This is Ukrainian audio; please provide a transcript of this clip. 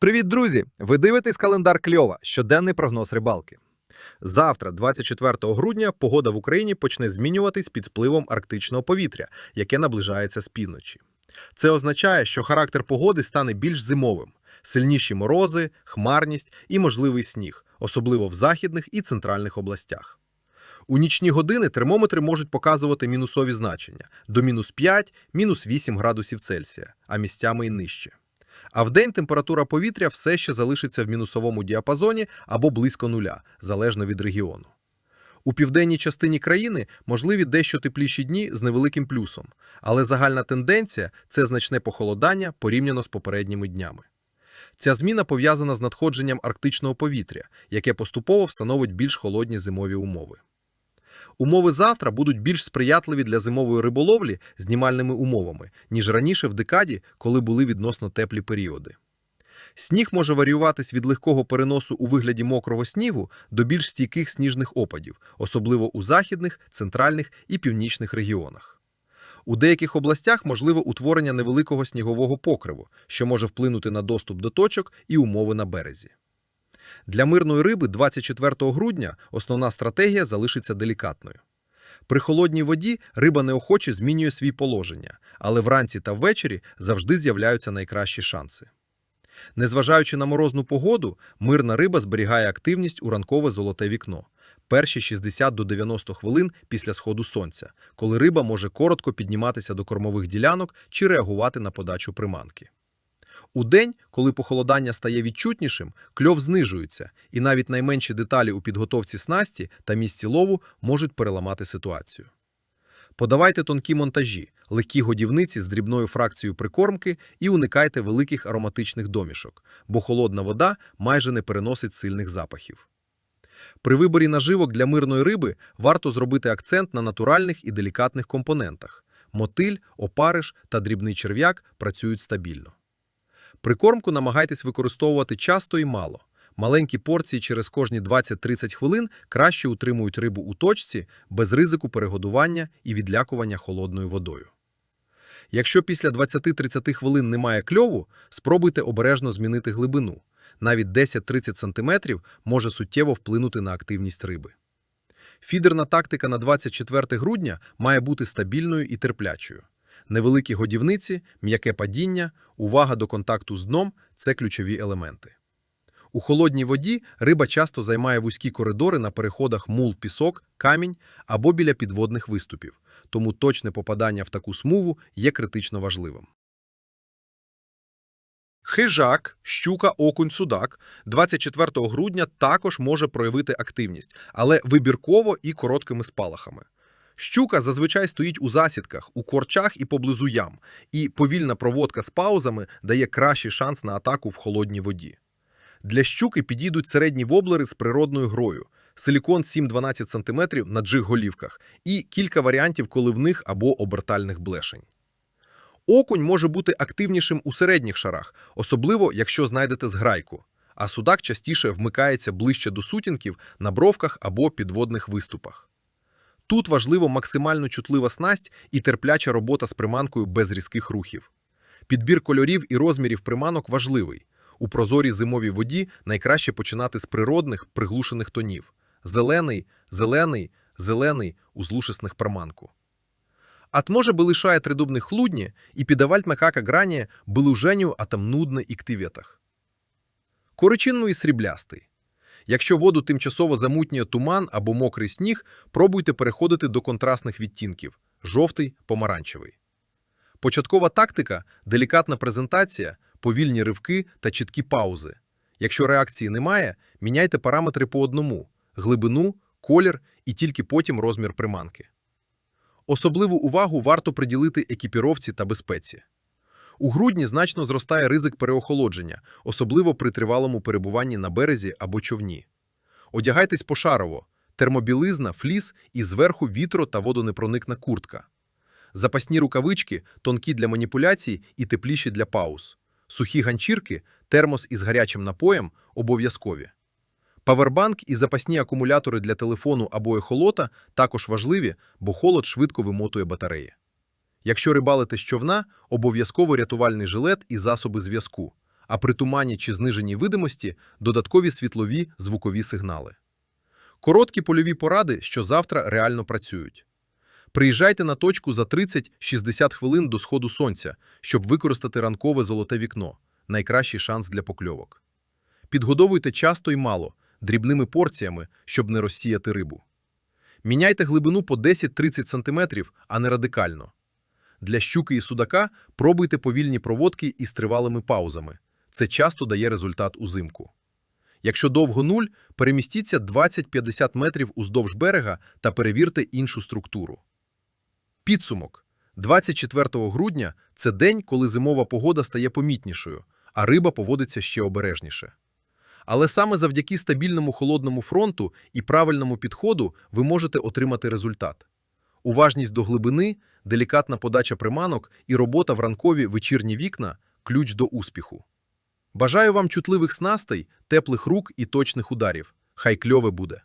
Привіт, друзі! Ви дивитесь календар Кльова, щоденний прогноз рибалки. Завтра, 24 грудня, погода в Україні почне змінюватись під спливом арктичного повітря, яке наближається з півночі. Це означає, що характер погоди стане більш зимовим: сильніші морози, хмарність і можливий сніг, особливо в західних і центральних областях. У нічні години термометри можуть показувати мінусові значення до мінус 5, мінус 8 градусів Цельсія, а місцями й нижче. А вдень температура повітря все ще залишиться в мінусовому діапазоні або близько нуля, залежно від регіону. У південній частині країни можливі дещо тепліші дні з невеликим плюсом, але загальна тенденція це значне похолодання порівняно з попередніми днями. Ця зміна пов'язана з надходженням арктичного повітря, яке поступово встановить більш холодні зимові умови. Умови завтра будуть більш сприятливі для зимової риболовлі знімальними умовами, ніж раніше в декаді, коли були відносно теплі періоди. Сніг може варіюватись від легкого переносу у вигляді мокрого снігу до більш стійких сніжних опадів, особливо у західних, центральних і північних регіонах. У деяких областях можливе утворення невеликого снігового покриву, що може вплинути на доступ до точок і умови на березі. Для мирної риби 24 грудня основна стратегія залишиться делікатною. При холодній воді риба неохоче змінює свій положення, але вранці та ввечері завжди з'являються найкращі шанси. Незважаючи на морозну погоду, мирна риба зберігає активність у ранкове золоте вікно перші 60 до 90 хвилин після сходу сонця, коли риба може коротко підніматися до кормових ділянок чи реагувати на подачу приманки. У день, коли похолодання стає відчутнішим, кльов знижується, і навіть найменші деталі у підготовці снасті та місці лову можуть переламати ситуацію. Подавайте тонкі монтажі, легкі годівниці з дрібною фракцією прикормки і уникайте великих ароматичних домішок, бо холодна вода майже не переносить сильних запахів. При виборі наживок для мирної риби варто зробити акцент на натуральних і делікатних компонентах. Мотиль, опариш та дрібний черв'як працюють стабільно. Прикормку намагайтесь використовувати часто і мало. Маленькі порції через кожні 20-30 хвилин краще утримують рибу у точці без ризику перегодування і відлякування холодною водою. Якщо після 20-30 хвилин немає кльову, спробуйте обережно змінити глибину. Навіть 10-30 см може суттєво вплинути на активність риби. Фідерна тактика на 24 грудня має бути стабільною і терплячою. Невеликі годівниці, м'яке падіння, увага до контакту з дном це ключові елементи. У холодній воді риба часто займає вузькі коридори на переходах мул, пісок, камінь або біля підводних виступів, тому точне попадання в таку смугу є критично важливим. Хижак, щука, окунь, судак 24 грудня також може проявити активність, але вибірково і короткими спалахами. Щука зазвичай стоїть у засідках, у корчах і поблизу ям, і повільна проводка з паузами дає кращий шанс на атаку в холодній воді. Для щуки підійдуть середні воблери з природною грою, силікон 7-12 см на джиг-голівках і кілька варіантів коливних або обертальних блешень. Окунь може бути активнішим у середніх шарах, особливо якщо знайдете зграйку, а судак частіше вмикається ближче до сутінків на бровках або підводних виступах. Тут важливо максимально чутлива снасть і терпляча робота з приманкою без різких рухів. Підбір кольорів і розмірів приманок важливий. У прозорій зимовій воді найкраще починати з природних приглушених тонів: зелений, зелений, зелений у злушисних приманку. Би лишає тридубних хлудні і підавальт макака грані белуженю атом нудне і ктиветах. Коричинний сріблястий. Якщо воду тимчасово замутнює туман або мокрий сніг, пробуйте переходити до контрастних відтінків жовтий, помаранчевий. Початкова тактика делікатна презентація, повільні ривки та чіткі паузи. Якщо реакції немає, міняйте параметри по одному глибину, колір і тільки потім розмір приманки. Особливу увагу варто приділити екіпіровці та безпеці. У грудні значно зростає ризик переохолодження, особливо при тривалому перебуванні на березі або човні. Одягайтесь пошарово, термобілизна, фліс і зверху вітро та водонепроникна куртка. Запасні рукавички тонкі для маніпуляцій і тепліші для пауз. Сухі ганчірки, термос із гарячим напоєм обов'язкові. Павербанк і запасні акумулятори для телефону або ехолота також важливі, бо холод швидко вимотує батареї. Якщо рибалите з човна, обов'язково рятувальний жилет і засоби зв'язку, а при тумані чи зниженій видимості додаткові світлові звукові сигнали. Короткі польові поради, що завтра реально працюють. Приїжджайте на точку за 30-60 хвилин до сходу сонця, щоб використати ранкове золоте вікно найкращий шанс для покльовок. Підгодовуйте часто і мало, дрібними порціями, щоб не розсіяти рибу. Міняйте глибину по 10-30 см, а не радикально. Для щуки і судака пробуйте повільні проводки із тривалими паузами. Це часто дає результат узимку. Якщо довго нуль, перемістіться 20-50 метрів уздовж берега та перевірте іншу структуру. Підсумок. 24 грудня – це день, коли зимова погода стає помітнішою, а риба поводиться ще обережніше. Але саме завдяки стабільному холодному фронту і правильному підходу ви можете отримати результат. Уважність до глибини, делікатна подача приманок і робота в ранкові вечірні вікна – ключ до успіху. Бажаю вам чутливих снастей, теплих рук і точних ударів. Хай кльове буде!